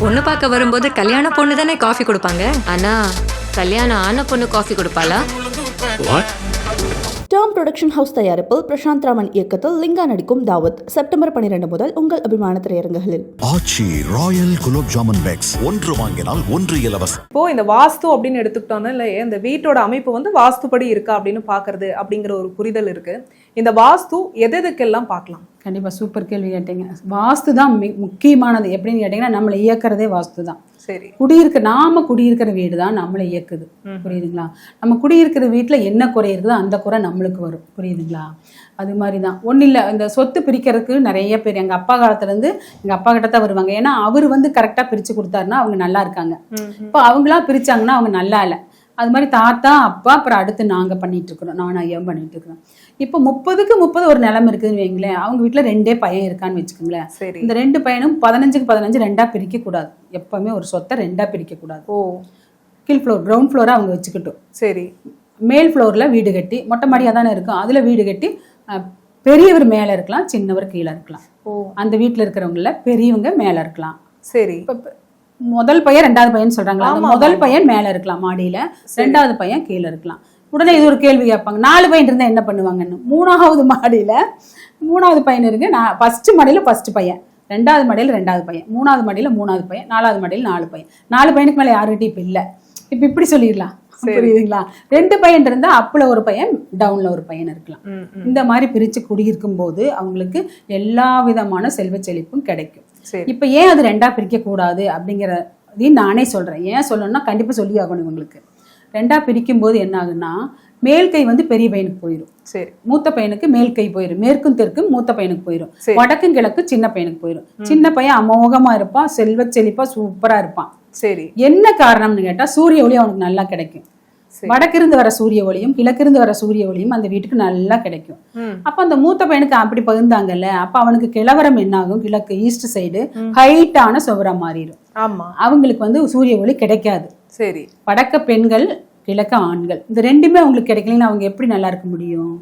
பொண்ணு பார்க்க வரும்போது கல்யாண பொண்ணு தானே காஃபி கொடுப்பாங்க? ஆனா கல்யாணம் ஆன பொண்ணு காஃபி கொடுப்பாளா? வாட் டேர்ம் ப்ரொடக்ஷன் ஹவுஸ் தயாரிப்பில் பிரசாந்த் ராமன் இயக்கத்தில் லிங்கா நடிக்கும் தாவத். செப்டம்பர் பன்னிரண்டு முதல் உங்கள் அபிமான திரையரங்குகளில் ஆச்சி ராயல் குலோப் ஜாமுன் பேக்ஸ் ஒன்று வாங்கினால் ஒன்று இலவசம் இப்போ இந்த வாஸ்து அப்படின்னு எடுத்துக்கிட்டோம்னா இல்லை இந்த வீட்டோட அமைப்பு வந்து வாஸ்துபடி இருக்கா அப்படின்னு பார்க்கறது அப்படிங்கிற ஒரு புரிதல் இருக்கு. இந்த வாஸ்து எது எதுக்கெல்லாம் பார்க்கலாம்? கண்டிப்பாக சூப்பர் கேள்வி கேட்டீங்க. வாஸ்து தான் மி- முக்கியமானது. எப்படின்னு கேட்டிங்கன்னா நம்மளை இயக்கிறதே வாஸ்து தான். சரி. குடியிருக்க நாம குடியிருக்கிற வீடு தான் நம்மளை இயக்குது. புரியுதுங்களா? நம்ம குடியிருக்கிற வீட்டில் என்ன குறை இருக்குதோ அந்த குறை நம்மளுக்கு வரும். புரியுதுங்களா? அது மாதிரி தான். ஒன்றும் இல்லை இந்த சொத்து பிரிக்கிறதுக்கு நிறைய பேர் எங்கள் அப்பா காலத்துலேருந்து எங்கள் அப்பா கிட்ட தான் வருவாங்க. ஏன்னா அவர் வந்து கரெக்டாக பிரித்து கொடுத்தாருன்னா அவங்க நல்லா இருக்காங்க. இப்போ அவங்களா பிரிச்சாங்கன்னா அவங்க நல்லா இல்லை. அது மாதிரி தாத்தா அப்பா அப்புறம் அடுத்து நாங்கள் பண்ணிட்டு இருக்கிறோம் நானும் ஐயாவும் பண்ணிட்டு இருக்கிறோம் இப்போ முப்பதுக்கு முப்பது ஒரு நிலம் இருக்குதுன்னு வைங்களேன் அவங்க வீட்டில் ரெண்டே பையன் இருக்கான்னு வச்சுக்கோங்களேன். சரி. இந்த ரெண்டு பையனும் பதினஞ்சுக்கு பதினஞ்சு ரெண்டா பிரிக்க கூடாது எப்பவுமே ஒரு சொத்தை ரெண்டா பிரிக்க கூடாது ஓ. கீழ் ஃப்ளோர் கிரவுண்ட் ஃப்ளோரை அவங்க வச்சுக்கிட்டோம். சரி. மேல் ஃப்ளோரில் வீடு கட்டி மொட்டை மாடியாக தானே இருக்கும். அதில் வீடு கட்டி பெரியவர் மேலே இருக்கலாம் சின்னவர் கீழே இருக்கலாம். ஓ. அந்த வீட்டில் இருக்கிறவங்கள பெரியவங்க மேலே இருக்கலாம். சரி. இப்ப முதல் பையன் ரெண்டாவது பையன் சொல்றாங்களா? முதல் பையன் மேல இருக்கலாம் மாடியில. ரெண்டாவது பையன் கீழே இருக்கலாம். உடனே இது ஒரு கேள்வி கேட்பாங்க. நாலு பையன் இருந்தா என்ன பண்ணுவாங்கன்னு? மூணாவது மாடியில மூணாவது பையன் இருக்கு. நான் ஃபர்ஸ்ட் மாடியில ஃபர்ஸ்ட் பையன். ரெண்டாவது மாடியில ரெண்டாவது பையன். மூணாவது மாடியில மூணாவது பையன். நாலாவது மாடியில நாலு பையன். நாலு பையனுக்கு மேல யாருகிட்டையும் இப்ப இல்ல. இப்ப இப்படி சொல்லிடலாம். புரியுதுங்களா? ரெண்டு பையன் இருந்தா அப்ல ஒரு பையன் டவுன்ல ஒரு பையன் இருக்கலாம். இந்த மாதிரி பிரிச்சு குடியிருக்கும் போது அவங்களுக்கு எல்லா விதமான செல்வ செழிப்பும் கிடைக்கும். இப்போ ஏன் அது ரெண்டா பிரிக்க கூடாது அப்படிங்கிறதையும் நானே சொல்றேன். ஏன் சொல்லணும்னா கண்டிப்பா சொல்லி ஆகணும் இவங்களுக்கு. ரெண்டா பிரிக்கும் போது என்ன ஆகுன்னா மேல் கை வந்து பெரிய பையனுக்கு போயிடும் சரி. மூத்த பையனுக்கு மேல் கை போயிடும் மேற்கும் தெற்கும் மூத்த பையனுக்கு போயிடும் சரி. வடக்கும் கிழக்கு சின்ன பையனுக்கு போயிடும் சின்ன பையன் அமோகமா இருப்பான் செல்வ செழிப்பா சூப்பரா இருப்பான். சரி. என்ன காரணம்னு கேட்டா சூரிய ஒளி அவனுக்கு நல்லா கிடைக்கும். வடக்கிருந்து வர சூரிய ஒளியும் கிழக்கிருந்து வர சூரிய ஒளியும் அந்த வீட்டுக்கு நல்லா கிடைக்கும். அப்ப அந்த மூத்த பையனுக்கு அப்படி பகிர்ந்தாங்கல்ல அப்ப அவனுக்கு கிழவரம் என்ன ஆகும் கிழக்கு ஈஸ்ட் சைடு ஹைட்டான சுவரா மாறிடும். ஆமா. அவங்களுக்கு வந்து சூரிய ஒளி கிடைக்காது. சரி. வடக்க பெண்கள் கிழக்க ஆண்கள். இந்த ரெண்டுமே அவங்களுக்கு கிடைக்கலன்னு அவங்க எப்படி நல்லா இருக்க முடியும்?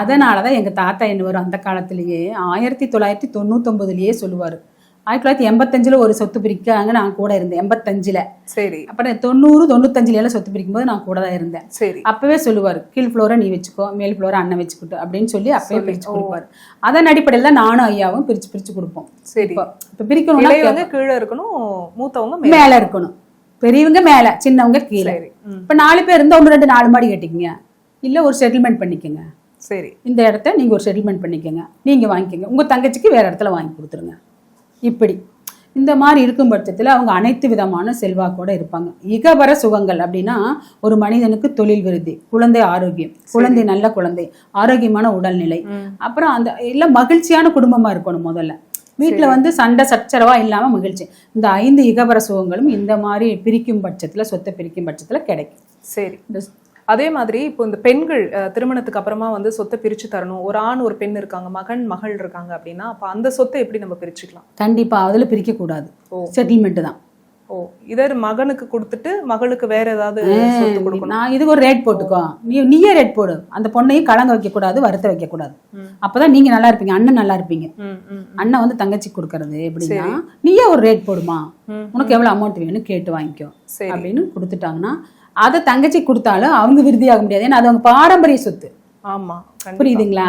அதனாலதான் எங்க தாத்தா என்ன வரும்? அந்த காலத்திலேயே ஆயிரத்தி தொள்ளாயிரத்தி தொண்ணூத்தொன்பதுலயே சொல்லுவாரு. ஆயிரத்தி தொள்ளாயிரத்தி எண்பத்தஞ்சுல ஒரு சொத்து பிரிக்காங்க நான் கூட இருந்தேன். எண்பத்தஞ்சுல. சரி. அப்புறம் தொண்ணூறு தொண்ணூத்தஞ்சுல எல்லாம் சொத்து பிரிக்கும் போது நான் கூட தான் இருந்தேன். சரி. அப்பவே சொல்லுவார் கீழ் ஃப்ளோரை நீ வச்சுக்கோ மேல் ஃப்ளோரை அண்ணன் வச்சுக்கிட்டு அப்படின்னு சொல்லி அப்பவே பிரிச்சு. கொடுப்பாரு. அதன் அடிப்படையில் தான் நானும் ஐயாவும் பிரிச்சு பிரிச்சு கொடுப்போம். சரி. இப்போ இளைய வந்து கீழே இருக்கணும் மூத்தவங்க மேல. இருக்கணும். பெரியவங்க மேல சின்னவங்க கீழே. இப்ப நாலு பேர் இருந்தா ஒன்று ரெண்டு நாலு மாடி கட்டிக்கங்க. இல்ல ஒரு செட்டில்மெண்ட் பண்ணிக்கங்க. சரி. இந்த இடத்த நீங்க ஒரு செட்டில்மெண்ட் பண்ணிக்கங்க. நீங்க வாங்கிக்கங்க. உங்க தங்கச்சிக்கு வேற இடத்துல வாங்கி கொடுத்துருங்க. இப்படி. இந்த மாதிரி இருக்கும் பட்சத்தில் அவங்க அனைத்து விதமான செல்வாக்கோட இருப்பாங்க. இகவர சுகங்கள் அப்படின்னா ஒரு மனிதனுக்கு தொழில் விருத்தி குழந்தை ஆரோக்கியம் குழந்தை நல்ல குழந்தை ஆரோக்கியமான உடல்நிலை. அப்புறம் அந்த எல்லாம் மகிழ்ச்சியான குடும்பமா இருக்கணும் முதல்ல. வீட்ல வந்து சண்டை சச்சரவா இல்லாம மகிழ்ச்சி. இந்த ஐந்து இகவர சுகங்களும் இந்த மாதிரி பிரிக்கும் பட்சத்துல சொத்தை பிரிக்கும் பட்சத்துல கிடைக்கும். சரி. அதே மாதிரி இப்போ இந்த பெண்கள் திருமணத்துக்கு அப்புறமா வந்து சொத்தை பிரிச்சு தரணும். ஒரு ஆண் ஒரு பெண் இருக்காங்க மகன் மகள் இருக்காங்க அப்படின்னா அப்ப அந்த சொத்தை எப்படி நம்ம பிரிச்சுக்கலாம்? கண்டிப்பா. அதுல பிரிக்க கூடாது. ஓ. செட்டில்மெண்ட் தான். ஓ. இதர் மகனுக்கு கொடுத்துட்டு மகளுக்கு வேற ஏதாவது நான் இதுக்கு ஒரு ரேட் போட்டுக்கோ. நீ நீயே ரேட் போடு. அந்த பொண்ணையும் கலங்க வைக்க கூடாது வருத்த வைக்க கூடாது. அப்பதான் நீங்க நல்லா இருப்பீங்க. அண்ணன் நல்லா இருப்பீங்க. அண்ணன் வந்து தங்கச்சி கொடுக்கறது எப்படின்னா நீயே ஒரு ரேட் போடுமா. உனக்கு எவ்வளவு அமௌண்ட் வேணும் கேட்டு வாங்கிக்கோ. அப்படின்னு கொடுத்துட்டாங்கன்னா அதை தங்கச்சி கொடுத்தாலும் அவங்க விருதியாக முடியாது. ஏன்னா அது அவங்க பாரம்பரிய சொத்து. ஆமா. புரியுதுங்களா.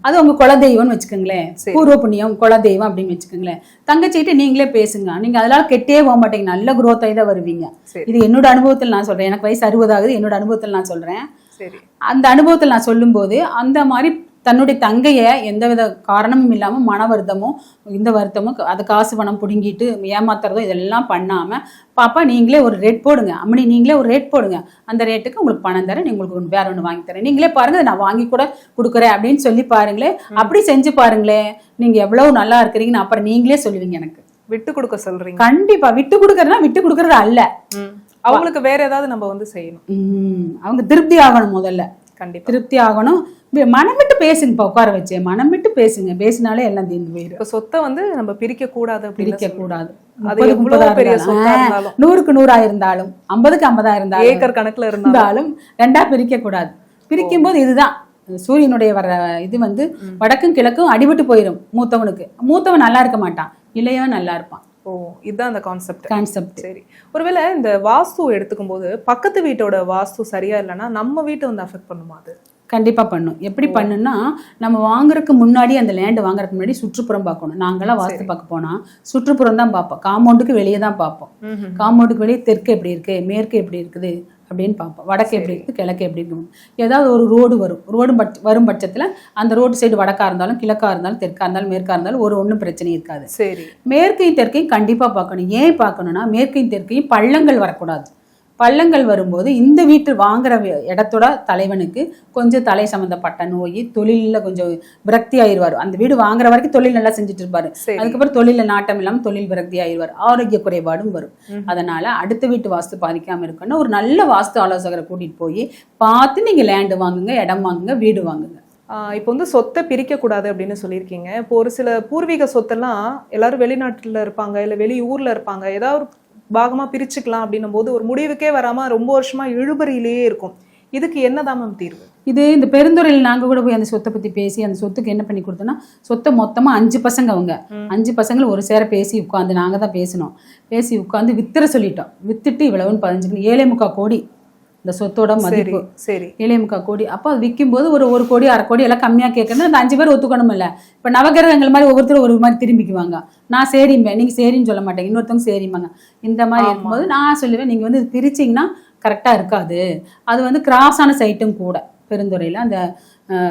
அது உங்க குலதெய்வம்னு வச்சுக்கோங்களேன். பூர்வ புண்ணியம் குலதெய்வம் அப்படின்னு வச்சுக்கோங்களேன். தங்கச்சிகிட்ட நீங்களே பேசுங்க. நீங்க அதெல்லாம் கெட்டே போக மாட்டீங்க. நல்ல growth ஆகி தான் வருவீங்க. இது என்னோட அனுபவத்தில் நான் சொல்றேன். எனக்கு வயசு அறுபது ஆகுது. என்னோட அனுபவத்தில் நான் சொல்றேன். அந்த அனுபவத்தில் நான் சொல்லும்போது அந்த மாதிரி தன்னுடைய தங்கைய எந்தவித காரணமும் இல்லாம மன வருத்தமோ இந்த வருத்தமோ அது காசு பணம் பிடுங்கிட்டு ஏமாத்துறதோ இதெல்லாம் பண்ணாம பாப்பா நீங்களே ஒரு ரேட் போடுங்க. அம்மனி நீங்களே ஒரு ரேட் போடுங்க. அந்த ரேட்டுக்கு உங்களுக்கு பணம் தரேன். உங்களுக்கு ஒண்ணு வேற ஒன்று வாங்கி தரேன். நீங்களே பாருங்க நான் வாங்கி கூட கொடுக்குறேன். அப்படின்னு சொல்லி பாருங்களே. அப்படி செஞ்சு பாருங்களே. நீங்க எவ்வளவு நல்லா இருக்கிறீங்கன்னு அப்புறம் நீங்களே சொல்லுவீங்க எனக்கு. விட்டு கொடுக்க சொல்றீங்க. கண்டிப்பா. விட்டு கொடுக்கறதுனா விட்டு கொடுக்கறது அல்ல. அவங்களுக்கு வேற ஏதாவது நம்ம வந்து செய்யணும். அவங்க திருப்தி ஆகணும் முதல்ல. கண்டிப்பா. திருப்தி ஆகணும். மனம் விட்டு பேசுங்கப்பா உட்கார வச்சு. மனம் விட்டு பேசுங்க. பேசினாலே எல்லாம் தீர்ந்து போயிடும் இப்ப சொத்தை வந்து நம்ம பிரிக்க கூடாது பிரிக்க. கூடாது. நூறுக்கு நூறா இருந்தாலும் ஐம்பதுக்கு ஐம்பதா இருந்தாலும் ஏக்கர் கணக்குல இருந்தாலும். இருந்தாலும் ரெண்டா பிரிக்க கூடாது பிரிக்கும் போது இதுதான். சூரியனுடைய வர இது வந்து வடக்கும் கிழக்கும் அடிபட்டு போயிடும் மூத்தவனுக்கு. மூத்தவன் நல்லா இருக்க மாட்டான். இளையவன் நல்லா இருப்பான். ஓ இதுதான் அந்த கான்செப்ட் கான்செப்ட் சரி. ஒருவேளை இந்த வாஸ்து எடுத்துக்கும் போது பக்கத்து வீட்டோட வாஸ்து சரியா இல்லைன்னா நம்ம வீட்டை வந்து அஃபெக்ட் பண்ணுமா அது? கண்டிப்பா பண்ணும். எப்படி பண்ணுன்னா நம்ம வாங்குறதுக்கு முன்னாடி அந்த லேண்ட் வாங்குறதுக்கு முன்னாடி சுற்றுப்புறம் பார்க்கணும். நாங்கெல்லாம் வாஸ்து பார்க்க போனா சுற்றுப்புறம் தான் பார்ப்போம். காம்பவுண்டுக்கு வெளியே தான் பார்ப்போம். காம்பவுண்டுக்கு வெளியே தெற்கு எப்படி இருக்கு மேற்கு எப்படி இருக்குது அப்படின்னு பார்ப்போம். வடக்கு எப்படி இருக்குது கிழக்கு எப்படி இருக்கு ஏதாவது ஒரு ரோடு வரும். ரோடு பட்ச வரும் பட்சத்தில் அந்த ரோடு சைடு வடக்கா இருந்தாலும் கிழக்கா இருந்தாலும் தெற்கா இருந்தாலும் மேற்கா இருந்தாலும் ஒரு ஒன்றும் பிரச்சனை இருக்காது. சரி. மேற்கையும் தெற்கையும் கண்டிப்பாக பார்க்கணும். ஏன் பார்க்கணும்னா மேற்கையும் தெற்கையும் பள்ளங்கள் வரக்கூடாது. பள்ளங்கள் வரும்போது இந்த வீட்டு வாங்குற இடத்தோட தலைவனுக்கு கொஞ்சம் தலை சம்மந்தப்பட்ட நோய் தொழிலில் கொஞ்சம் விரக்தி ஆயிடுவார் அந்த வீடு வாங்குற வரைக்கும் தொழில் நல்லா செஞ்சுட்டு இருப்பாரு. அதுக்கப்புறம் தொழிலில் நாட்டம் இல்லாமல் தொழில் விரக்தி ஆயிடுவார் ஆரோக்கிய குறைபாடும் வரும். அதனால அடுத்த வீட்டு வாஸ்து பாதிக்காம இருக்கணும்னா ஒரு நல்ல வாஸ்து ஆலோசகரை கூட்டிட்டு போய் பார்த்து நீங்க லேண்டு வாங்குங்க இடம் வாங்குங்க வீடு வாங்குங்க. ஆஹ் இப்போ வந்து சொத்தை பிரிக்க கூடாது அப்படின்னு சொல்லியிருக்கீங்க. இப்போ ஒரு சில பூர்வீக சொத்தெல்லாம் எல்லாரும் வெளிநாட்டுல இருப்பாங்க இல்ல வெளி ஊர்ல இருப்பாங்க. ஏதாவது ஒரு பாகமா பிரிச்சுக்கலாம் அப்படின்னும் போது ஒரு முடிவுக்கே வராம ரொம்ப வருஷமா இழுபறியிலேயே இருக்கும். இதுக்கு என்னதான் மேம் தீர்வு? இது இந்த பெருந்துறையில் நாங்கள் கூட போய் அந்த சொத்தை பற்றி பேசி அந்த சொத்துக்கு என்ன பண்ணி கொடுத்தோன்னா சொத்தை மொத்தமாக அஞ்சு பசங்க அவங்க. அஞ்சு பசங்களும் ஒரு சேர பேசி உட்காந்து நாங்கள் தான் பேசினோம் பேசி உட்காந்து வித்துற சொல்லிட்டோம். வித்துட்டு இவ்வளவுன்னு பதினஞ்சு ஏழே முக்கால் கோடி இந்த சொத்தோட மதிப்பு. சரி ஏழே முக்கால் கோடி. அப்போ அது விற்கும்போது ஒரு ஒரு கோடி அரை கோடி எல்லாம் கம்மியாக கேட்கணும் அந்த அஞ்சு பேர் ஒத்துக்கணும் இல்லை இப்போ நவகிரகங்கள் மாதிரி ஒவ்வொருத்தரும் ஒரு மாதிரி திரும்பிக்குவாங்க. நான் சரிம்பேன் நீங்கள் சரின்னு சொல்ல மாட்டேங்க. இன்னொருத்தவங்க சரிம்பாங்க. இந்த மாதிரி. இருக்கும்போது நான் சொல்லுவேன் நீங்கள் வந்து பிரிச்சிங்கன்னா கரெக்டாக இருக்காது. அது வந்து கிராஸான சைட்டும் கூட பெருந்துறையில். அந்த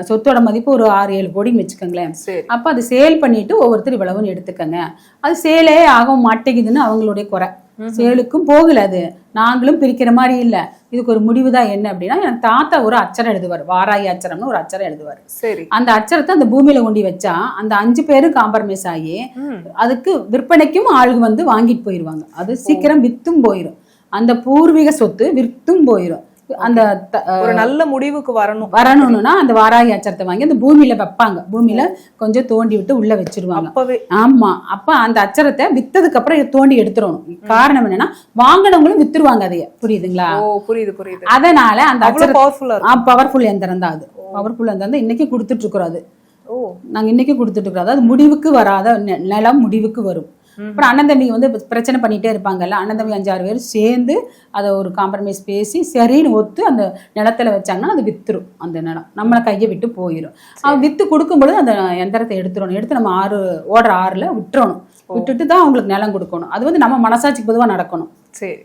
சொத்தோட மதிப்பு ஒரு ஆறு ஏழு கோடின்னு வச்சுக்கோங்களேன். அப்போ அது சேல் பண்ணிட்டு ஒவ்வொருத்தர் இவ்வளவுன்னு எடுத்துக்கங்க. அது சேலே ஆக மாட்டேங்குதுன்னு அவங்களுடைய குறை. சேலுக்கும் போகல அது. நாங்களும் பிரிக்கிற மாதிரி இல்லை. இதுக்கு ஒரு முடிவு தான் என்ன அப்படின்னா என் தாத்தா ஒரு அச்சரம் எழுதுவார். வாராயி அச்சரம்னு ஒரு அச்சரம் எழுதுவார். சரி. அந்த அச்சரத்தை அந்த பூமியில கொண்டு வச்சா அந்த அஞ்சு பேரும் காம்ப்ரமைஸ் ஆகி. அதுக்கு விற்பனைக்கும் ஆளுங்க வந்து வாங்கிட்டு போயிடுவாங்க அது சீக்கிரம் வித்தும் போயிடும் அந்த பூர்வீக சொத்து வித்தும் போயிடும் அந்த ஒரு நல்ல முடிவுக்கு வரணும். வரணும்னா அந்த வாராகி அச்சரத்தை வாங்கி அந்த பூமியில வைப்பாங்க. பூமியில கொஞ்சம் தோண்டி விட்டு உள்ள வச்சிருவாங்க. அப்பவே. ஆமா. அப்ப அந்த அச்சரத்தை வித்ததுக்கு அப்புறம் தோண்டி எடுத்துடணும். காரணம் என்னன்னா வாங்கினவங்களும் வித்துருவாங்க அதைய. புரியுதுங்களா? ஓ புரியுது புரியுது. அதனால அந்த அவ்வளவு அச்சர பவர்ஃபுல்லா பவர்ஃபுல் எந்திரம் தான் அது. பவர்ஃபுல் எந்திரம் தான் இன்னைக்கு கொடுத்துட்டு இருக்கிறோம் அது. ஓ. நாங்க இன்னைக்கு கொடுத்துட்டு இருக்கிறோம். அதாவது முடிவுக்கு வராத நிலம் முடிவுக்கு வரும். அப்புறம் அண்ணன் தம்பி வந்து பிரச்சனை பண்ணிட்டே இருப்பாங்கல்ல அண்ணன் தம்பி அஞ்சாறு பேர் சேர்ந்து அதை ஒரு காம்ப்ரமைஸ் பேசி சரின்னு ஒத்து அந்த நிலத்துல வச்சாங்கன்னா அது வித்துரும் அந்த நிலம். நம்மளை கையை விட்டு போயிடும் அவன் வித்து கொடுக்கும்பொழுது அந்த எந்திரத்தை எடுத்துடணும். எடுத்து நம்ம ஆறு ஓடுற ஆறுல விட்டுறணும். விட்டுட்டு தான் அவங்களுக்கு நிலம் கொடுக்கணும். அது வந்து நம்ம மனசாட்சிக்கு பொதுவா நடக்கணும். சரி.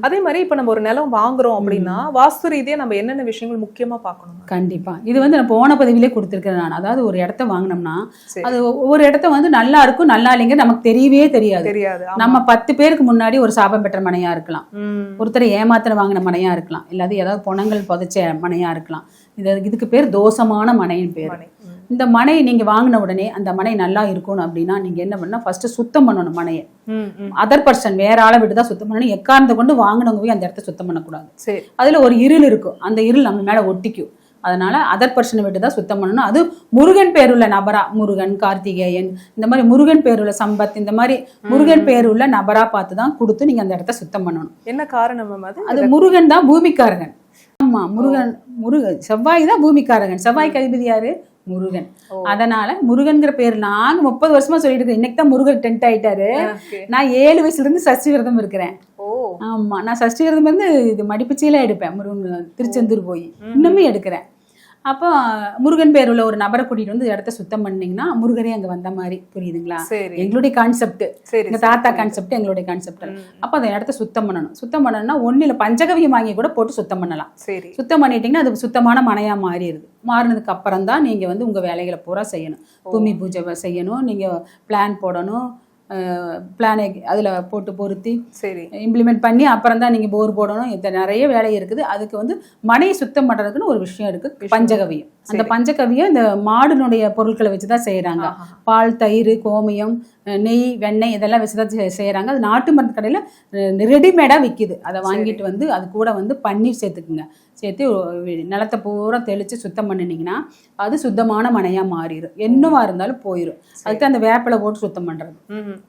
அதே மாதிரி இப்ப நம்ம ஒரு நிலம் வாங்குறோம் அப்படின்னா வாஸ்து ரீதியா நம்ம என்னென்ன விஷயங்கள் முக்கியமா பார்க்கணும்? கண்டிப்பா. இது வந்து நான் போன பதிவிலே கொடுத்துருக்கேன் நான். அதாவது ஒரு இடத்த வாங்கினோம்னா. அது ஒவ்வொரு இடத்த வந்து நல்லா இருக்கும் நல்லா இல்லைங்க நமக்கு தெரியவே தெரியாது. தெரியாது. நம்ம பத்து பேருக்கு முன்னாடி ஒரு சாபம் பெற்ற மனையா இருக்கலாம். ஒருத்தரை ஏமாத்திர வாங்கின மனையா இருக்கலாம். இல்லாத ஏதாவது பொணங்கள் புதைச்ச மனையா இருக்கலாம். இது இதுக்கு பேர் தோஷமான மனையின் பேர். இந்த மனை நீங்க வாங்கின உடனே அந்த மனை நல்லா இருக்கணும் அப்படின்னா நீங்க என்ன பண்ணா ஃபர்ஸ்ட் சுத்தம் பண்ணணும் மனையை. அதர் பர்சன் வேற ஆளை விட்டு தான் சுத்தம் பண்ணணும். எக்காரணத்தை கொண்டு வாங்கினவங்க போய் அந்த இடத்த சுத்தம் பண்ணக்கூடாது. அதுல ஒரு இருள் இருக்கும் அந்த இருள் நம்ம மேல ஒட்டிக்கும். அதனால அதர் பர்சனை விட்டு தான் சுத்தம் பண்ணணும். அது முருகன் பேருள்ள நபரா முருகன் கார்த்திகேயன் இந்த மாதிரி முருகன் பேருள்ள சம்பத் இந்த மாதிரி முருகன் பேருள்ள நபரா பார்த்து தான் கொடுத்து நீங்க அந்த இடத்த சுத்தம் பண்ணணும். என்ன காரணம் அது முருகன் தான் பூமிக்காரகன். ஆமா முருகன் முருகன் செவ்வாய் தான் பூமிக்காரகன். செவ்வாய்க்கு அதிபதி யாரு? முருகன். அதனால முருகன்கிற பேர் நாங்க முப்பது வருஷமா சொல்லிட்டு இருக்கேன். இன்னைக்கு தான் முருகன் டென்ட் ஆயிட்டாரு. நான் ஏழு வயசுல இருந்து சஷ்டி விரதம் இருக்கிறேன். ஆமா நான் சஷ்டி விரதம் வந்து இது மடிப்புச்சீல எடுப்பேன். முருகன் திருச்செந்தூர் போய். இன்னுமே எடுக்கிறேன். அப்போ முருகன் பேர் உள்ள ஒரு நபரை கூட்டிட்டு வந்து இடத்த சுத்தம் பண்ணீங்கன்னா முருகரே அங்க வந்த மாதிரி புரியுதுங்களா? எங்களுடைய கான்செப்ட் எங்க தாத்தா கான்செப்ட் எங்களுடைய கான்செப்ட் அப்போ அந்த இடத்த சுத்தம் பண்ணணும். சுத்தம் பண்ணணும்னா ஒண்ணுல பஞ்சகவியம் வாங்கி கூட போட்டு சுத்தம் பண்ணலாம். சரி. சுத்தம் பண்ணிட்டீங்கன்னா அது சுத்தமான மனையா மாறிடுது. மாறினதுக்கு அப்புறம் தான் நீங்க வந்து உங்க வேலைகளை பூரா செய்யணும். பூமி பூஜை செய்யணும் நீங்க பிளான் போடணும் பிளானை அதில் போட்டு பொருத்தி சரி. இம்ப்ளிமெண்ட் பண்ணி அப்புறம் தான் நீங்கள் போர் போடணும். இது நிறைய வேலை இருக்குது. அதுக்கு வந்து மனையை சுத்தம் பண்ணுறதுக்குன்னு ஒரு விஷயம் இருக்குது பஞ்சகவியம் அந்த பஞ்சகவியம் இந்த மாடுனுடைய பொருட்களை வச்சு தான் செய்கிறாங்க. பால் தயிர் கோமியம் நெய் வெண்ணெய் இதெல்லாம் வச்சு தான் செ- செய்றாங்க அது நாட்டு மருந்து கடையில் ரெடிமேடாக விற்கிது அதை வாங்கிட்டு வந்து அது கூட வந்து பன்னீர் சேர்த்துக்குங்க. சேர்த்து நிலத்தை பூரா தெளித்து சுத்தம் பண்ணினீங்கன்னா அது சுத்தமான மனையாக மாறிடும் என்னவா இருந்தாலும் போயிடும் அதுக்கு அந்த வேப்பிலை போட்டு சுத்தம் பண்ணுறது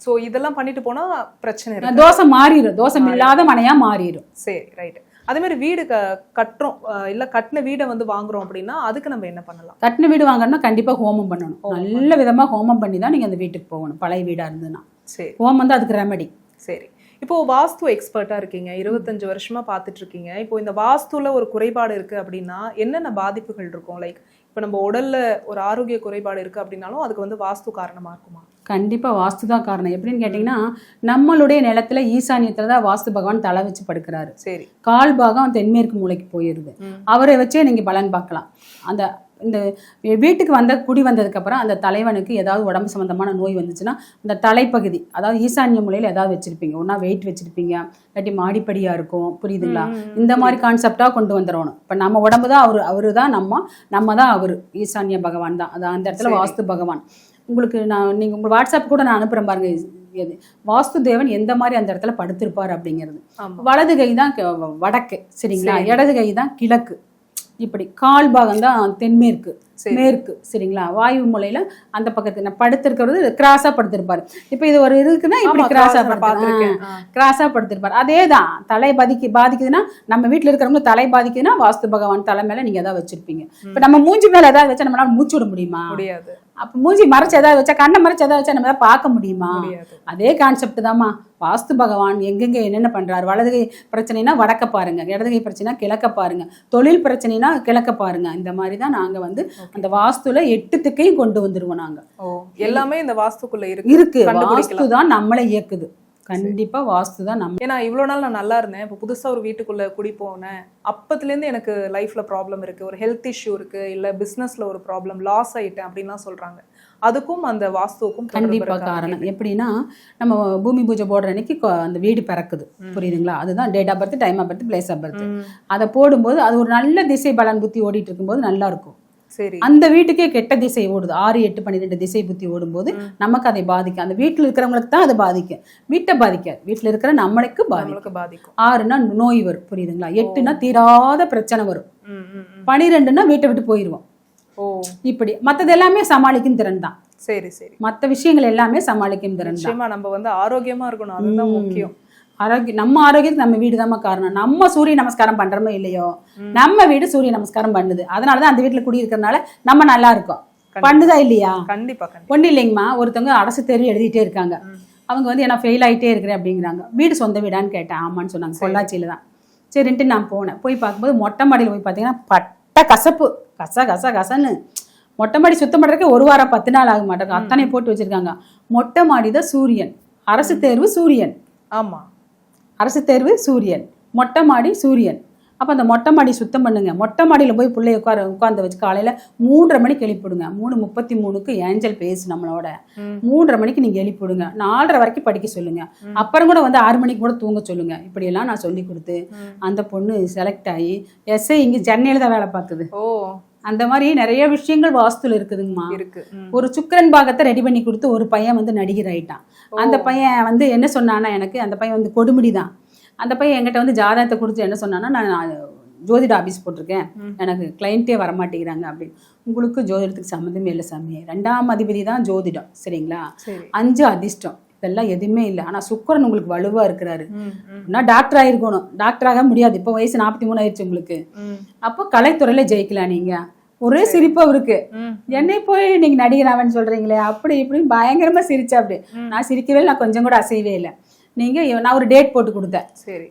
சோ இதெல்லாம் பண்ணிட்டு போனா பிரச்சனை தோசை மாறிடும் தோசம் இல்லாத மனையாக மாறிடும் சரி ரைட் அதே மாதிரி வீடு க கட்டுறோம். இல்ல கட்டின வீடை வந்து வாங்குறோம் அப்படின்னா அதுக்கு நம்ம என்ன பண்ணலாம்? கட்டின வீடு வாங்கணும்னா கண்டிப்பாக ஹோமம் பண்ணணும். நல்ல விதமாக ஹோமம் பண்ணி தான் நீங்கள் அந்த வீட்டுக்கு போகணும். பழைய வீடாக இருந்ததுன்னா. சரி. ஓம் வந்து அதுக்கு ரெமடி சரி. இப்போ வாஸ்து எக்ஸ்பர்ட்டா இருக்கீங்க. இருபத்தஞ்சு வருஷமா பார்த்துட்டு இருக்கீங்க. இப்போ இந்த வாஸ்துல ஒரு குறைபாடு இருக்கு அப்படின்னா என்னென்ன பாதிப்புகள் இருக்கும்? லைக் இப்போ நம்ம உடல்ல ஒரு ஆரோக்கிய குறைபாடு இருக்கு அப்படின்னாலும் அதுக்கு வந்து வாஸ்து காரணமா இருக்குமா? கண்டிப்பாக வாஸ்து தான் காரணம். எப்படின்னு கேட்டிங்கன்னா நம்மளுடைய நிலத்துல ஈசானியத்தில் தான் வாஸ்து பகவான் தலை வச்சு படுக்கிறாரு. சரி. கால் பாகம் தென்மேற்கு மூலைக்கு போயிடுது. அவரை வச்சே நீங்கள் பலன் பார்க்கலாம். அந்த இந்த வீட்டுக்கு வந்த குடி வந்ததுக்கப்புறம் அந்த தலைவனுக்கு ஏதாவது உடம்பு சம்மந்தமான நோய் வந்துச்சுன்னா அந்த தலைப்பகுதி அதாவது ஈசான்ய மூலையில் ஏதாவது வச்சுருப்பீங்க. ஒன்றா வெயிட் வச்சுருப்பீங்க. இல்லாட்டி மாடிப்படியாக இருக்கும். புரியுதுங்களா? இந்த மாதிரி கான்செப்டாக கொண்டு வந்துடணும். இப்போ நம்ம உடம்பு தான் அவர் அவரு தான் நம்ம நம்ம தான் அவர். ஈசான்ய பகவான் தான். அது அந்த இடத்துல. வாஸ்து பகவான். உங்களுக்கு நான் நீங்கள் உங்கள் வாட்ஸ்அப் கூட நான் அனுப்புகிறேன் பாருங்க எது வாஸ்து தேவன் எந்த மாதிரி அந்த இடத்துல படுத்திருப்பார் அப்படிங்கிறது. வலது கை தான் வடக்கு சரிங்களா? சரி. இடது கை தான் கிழக்கு. இப்படி கால் பாகம் தான் தென்மேற்கு. மேற்கு சரிங்களா? வாயு மூலையில அந்த பக்கத்துல படுத்திருக்கிறது கிராஸா படுத்திருப்பாரு. இப்போ இது ஒரு இருக்குன்னா இப்படி கிராஸா நான். கிராஸா படுத்திருப்பாரு. அதே தான் தலை பாதிக்கு பாதிக்குதுன்னா நம்ம வீட்ல இருக்கிறவங்க தலை பாதிக்குதுன்னா வாஸ்து பகவான் தலை மேல நீங்க ஏதாவது வச்சிருப்பீங்க. இப்ப நம்ம மூஞ்சி மேல ஏதாவது வச்சா நம்மளால மூச்சு விட முடியுமா? முடியாது. அப்ப மூஞ்சி மறைச்சு ஏதாவது வச்சா கண்ணை மறைச்சு ஏதாவது வச்சா நம்ம ஏதாவது பார்க்க முடியுமா? அதே கான்செப்ட் தாம்மா. வாஸ்து பகவான் எங்கெங்க என்னென்ன பண்றாரு? வலது கை பிரச்சனைனா வடக்க பாருங்க. இடது கை பிரச்சனைனா கிழக்க பாருங்க. தொழில் பிரச்சனைனா கிழக்க பாருங்க. இந்த மாதிரி தான் நாங்க வந்து அந்த வாஸ்துல எட்டு திக்கையும் கொண்டு வந்துருவோம் நாங்க. எல்லாமே இந்த வாஸ்துக்குள்ள இருக்கு. இருக்கு. வாஸ்து தான் நம்மளை இயக்குது. கண்டிப்பா வாஸ்து தான் நம்ம ஏன்னா இவ்வளோ நாள் நான் நல்லா இருந்தேன். இப்போ புதுசா ஒரு வீட்டுக்குள்ள குடி போனேன். அப்பத்துலேருந்து எனக்கு லைஃப்ல ப்ராப்ளம் இருக்கு. ஒரு ஹெல்த் இஷ்யூ இருக்கு. இல்ல பிசினஸ்ல ஒரு ப்ராப்ளம் லாஸ் ஆயிட்டேன் அப்படின்லாம் சொல்றாங்க. அதுக்கும் அந்த வாஸ்துவுக்கும் தொடர்பு கண்டிப்பா இருக்கா? காரணம். எப்படின்னா நம்ம பூமி பூஜை போடுற அன்னைக்கு அந்த வீடு பிறக்குது. புரியுதுங்களா? அதுதான் date of birth time of birth place of birth அதை போடும்போது அது ஒரு நல்ல திசை பலன் புத்தி ஓடிட்டு இருக்கும்போது நல்லா இருக்கும். சரி. அந்த வீட்டுக்கே கெட்ட திசை ஓடுது. ஆறு எட்டு பன்னிரெண்டு திசை புத்தி ஓடும்போது நமக்கு அதை பாதிக்கும். அந்த வீட்டில் இருக்கிறவங்களுக்கு தான் அது பாதிக்கும். வீட்டை பாதிக்காது. வீட்டில் இருக்கிற நம்மளுக்கு பாதிக்கும். பாதிக்கும். ஆறுனா நோய் வரும். புரியுதுங்களா? எட்டுனா தீராத பிரச்சனை வரும். ம், ம், ம். பனிரெண்டுனா வீட்டை விட்டு போயிடுவோம் ஓ. இப்படி. மற்றது எல்லாமே சமாளிக்கும் திறன் தான். சரி சரி. மற்ற விஷயங்கள் எல்லாமே சமாளிக்கும் திறன் நம்ம வந்து ஆரோக்கியமா இருக்கணும். அதுதான். முக்கியம். ஆரோக்கியம் நம்ம ஆரோக்கியத்துக்கு நம்ம வீடு தான் காரணம். நம்ம சூரிய நமஸ்காரம் பண்றோமோ இல்லையோ? நம்ம வீடு சூரிய நமஸ்காரம் பண்ணுது. அதனாலதான் அந்த வீட்டுல குடியிருக்கிறதுனால நம்ம நல்லா இருக்கோம். பண்ணுதா இல்லையா? கண்டிப்பா ஒன்றும் இல்லைங்கம்மா. ஒருத்தவங்க அரசு தேர்வு எழுதிட்டே இருக்காங்க. அவங்க வந்து நான் ஃபெயில் ஆயிட்டே இருக்கிறேன் அப்படிங்கிறாங்க. வீடு சொந்த வீடான்னு கேட்டேன். ஆமான்னு சொன்னாங்க. பொள்ளாச்சியில தான். சரின்ட்டு நான் போனேன். போய் பார்க்கும்போது மொட்டை மாடியில் போய் பார்த்தீங்கன்னா பட்ட கசப்பு. கச கச கசன்னு. மொட்டை மாடி சுத்தம் பண்ணுறதுக்கு ஒரு வாரம் பத்து நாள் ஆக மாட்டாங்க அத்தனை போட்டு வச்சிருக்காங்க. மொட்டை மாடி தான் சூரியன். அரசு தேர்வு சூரியன். ஆமா. அரசு தேர்வு சூரியன். மொட்டை மாடி சூரியன். அப்போ அந்த மொட்டை மாடி சுத்தம் பண்ணுங்க. மொட்டை மாடியில் போய் பிள்ளைய உட்கார உட்காந்து வச்சு காலையில் மூன்றரை மணிக்கு எழுப்பிடுங்க மூணு முப்பத்தி மூணுக்கு ஏஞ்சல் பேசு நம்மளோட. மூன்றரை மணிக்கு நீங்கள் எழுப்பிடுங்க நாலரை வரைக்கும் படிக்க சொல்லுங்க. அப்புறம் கூட வந்து ஆறு மணிக்கு கூட தூங்க சொல்லுங்க. இப்படியெல்லாம் நான் சொல்லி கொடுத்து அந்த பொண்ணு செலக்ட் ஆகி எஸ்ஐ இங்கே சென்னையில் தான் வேலை பார்க்குது. ஓ. அந்த மாதிரி நிறைய விஷயங்கள் வாஸ்துல இருக்குதுங்கம்மா. இருக்கு. ஒரு சுக்கிரன் பாகத்தை ரெடி பண்ணி கொடுத்து ஒரு பையன் வந்து நடிகர் ஆயிட்டான். அந்த பையன் வந்து என்ன சொன்னான்னா எனக்கு அந்த பையன் வந்து கொடுமுடி தான். அந்த பையன் என்கிட்ட வந்து ஜாதகத்தை கொடுத்து என்ன சொன்னான்னா நான் ஜோதிட ஆபீஸ் போட்டிருக்கேன். எனக்கு கிளைண்ட்டே வரமாட்டேங்கிறாங்க அப்படின்னு உங்களுக்கு ஜோதிடத்துக்கு சம்மந்தமே இல்லை சாமி ரெண்டாம் அதிபதி தான் ஜோதிடம். சரிங்களா? சரி. அஞ்சு அதிர்ஷ்டம். இதெல்லாம் எதுவுமே இல்லை. ஆனால் சுக்கிரன் உங்களுக்கு வலுவா இருக்கிறாரு. நான் டாக்டர் ஆயிருக்கணும். டாக்டர் ஆக முடியாது. இப்போ வயசு நாற்பத்தி மூணு ஆயிடுச்சு உங்களுக்கு. அப்போ கலைத்துறையில ஜெயிக்கலாம் நீங்க? ஒரே சிரிப்பு அவருக்கு. என்னை போய் நீங்க நடிகராவன்னு சொல்றீங்களே அப்படி இப்படின்னு பயங்கரமா சிரிச்சா அப்படி. நான் சிரிக்கவே நான் கொஞ்சம் கூட அசையவே இல்லை. நீங்க நான் ஒரு டேட் போட்டு கொடுத்தேன்.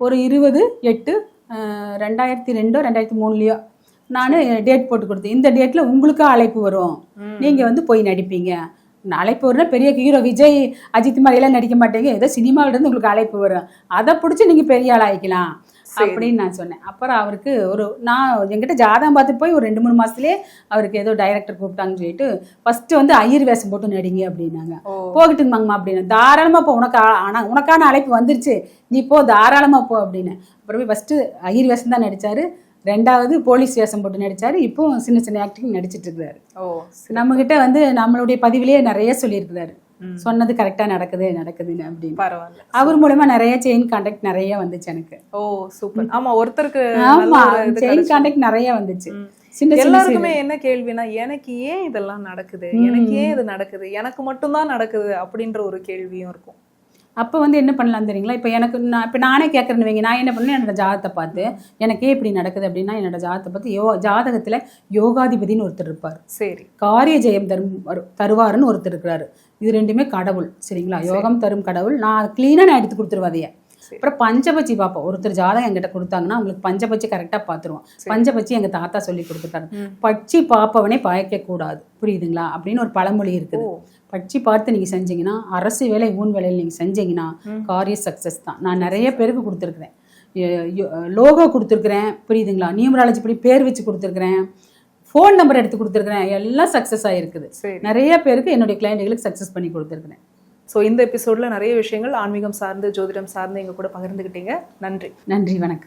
ஒரு இருபது எட்டு ரெண்டாயிரத்தி ரெண்டோ ரெண்டாயிரத்தி மூணுலையோ நான் டேட் போட்டு கொடுத்தேன். இந்த டேட்ல உங்களுக்கு அழைப்பு வரும்? நீங்க வந்து போய் நடிப்பீங்க. அழைப்பு வரும்னா பெரிய ஹீரோ விஜய் அஜித் மாதிரியெல்லாம் நடிக்க மாட்டீங்க. ஏதோ சினிமாவில இருந்து உங்களுக்கு அழைப்பு வரும். அதை பிடிச்சி நீங்க பெரிய ஆள் ஆயிக்கலாம். அப்படின்னு நான் சொன்னேன். அப்புறம் அவருக்கு ஒரு நான் என்கிட்ட ஜாதகம் பார்த்து போய் ஒரு ரெண்டு மூணு மாசத்துலயே அவருக்கு ஏதோ டைரக்டர் கூப்பிட்டாங்கன்னு சொல்லிட்டு ஃபர்ஸ்ட் வந்து ஐயர் வேஷம் போட்டு நடிங்க அப்படின்னாங்க. ஓ. போகட்டுங்கம்மா அப்படின்னு. தாராளமா போ உனக்கு ஆனா உனக்கான அழைப்பு வந்துருச்சு. நீ போ தாராளமா போ அப்படின்னு. அப்புறம் போய் ஃபர்ஸ்ட் ஐயர் வேஷம் தான் நடிச்சாரு. ரெண்டாவது போலீஸ் வேஷம் போட்டு நடிச்சாரு. இப்போ சின்ன சின்ன ஆக்டிங் நடிச்சிட்டு இருக்காரு ஓ சரி. நம்ம கிட்ட வந்து நம்மளுடைய பதிவிலேயே நிறைய சொல்லியிருக்கிறாரு. சொன்னது கரெக்டா நடக்குது நடக்குதுன்னு அப்படின்னு. பரவாயில்ல. அவர் மூலமா நிறைய செயின் கான்டாக்ட் நிறைய வந்துச்சு எனக்கு. ஓ சூப்பர் ஆமா ஒருத்தருக்கு ஆமா செயின். கான்டாக்ட் நிறைய வந்துச்சு. எல்லாருக்குமே என்ன கேள்வினா எனக்கு ஏன் இதெல்லாம் நடக்குது? எனக்கு ஏன் இது நடக்குது? எனக்கு மட்டும்தான் நடக்குது அப்படின்ற ஒரு கேள்வியும் இருக்கும். அப்போ வந்து என்ன பண்ணலாம் தெரியுங்களா? இப்போ எனக்கு நான் இப்போ நானே கேட்குறேன்னு வைங்க நான் என்ன பண்ணேன்? என்னோட ஜாதகத்தை பார்த்து எனக்கே இப்படி நடக்குது அப்படின்னா என்னோட ஜாதகத்தை பார்த்து யோ ஜாதகத்தில் யோகாதிபதினு ஒருத்தர் இருப்பார். சரி. காரிய ஜெயம் தரும் வரு- தருவாருன்னு ஒருத்தர் இருக்கிறாரு. இது ரெண்டுமே கடவுள் சரிங்களா? யோகம் தரும் கடவுள். நான் க்ளீனாக நான் எடுத்து கொடுத்துருவேன் அதைய அப்புறம் பஞ்சபட்சி பார்ப்போம் ஒருத்தர் ஜாதகம் என்கிட்ட கொடுத்தாங்கன்னா அவங்களுக்கு பஞ்சபட்சி கரெக்டாக பார்த்துருவோம். பஞ்சபட்சி எங்கள் தாத்தா சொல்லி கொடுத்துட்டாரு. பட்சி பார்ப்பவனே பாய்க்க கூடாது. புரியுதுங்களா? அப்படின்னு ஒரு பழமொழி இருக்குது. பட்சி பார்த்து நீங்கள் செஞ்சீங்கன்னா அரசு வேலை ஊன் வேலையில் நீங்கள் செஞ்சீங்கன்னா காரிய சக்ஸஸ் தான். நான் நிறைய பேருக்கு கொடுத்துருக்குறேன். லோகோ கொடுத்துருக்குறேன். புரியுதுங்களா? நியூமராலஜி படி பேர் வச்சு கொடுத்துருக்குறேன். ஃபோன் நம்பர் எடுத்து கொடுத்துருக்குறேன். எல்லாம் சக்ஸஸ் ஆகிருக்குது. நிறைய பேருக்கு என்னுடைய கிளைண்ட்டுகளுக்கு சக்ஸஸ் பண்ணி கொடுத்துருக்குறேன். ஸோ இந்த எபிசோட்ல நிறைய விஷயங்கள் ஆன்மீகம் சார்ந்து ஜோதிடம் சார்ந்து எங்க கூட பகிர்ந்துக்கிட்டீங்க. நன்றி. நன்றி வணக்கம்.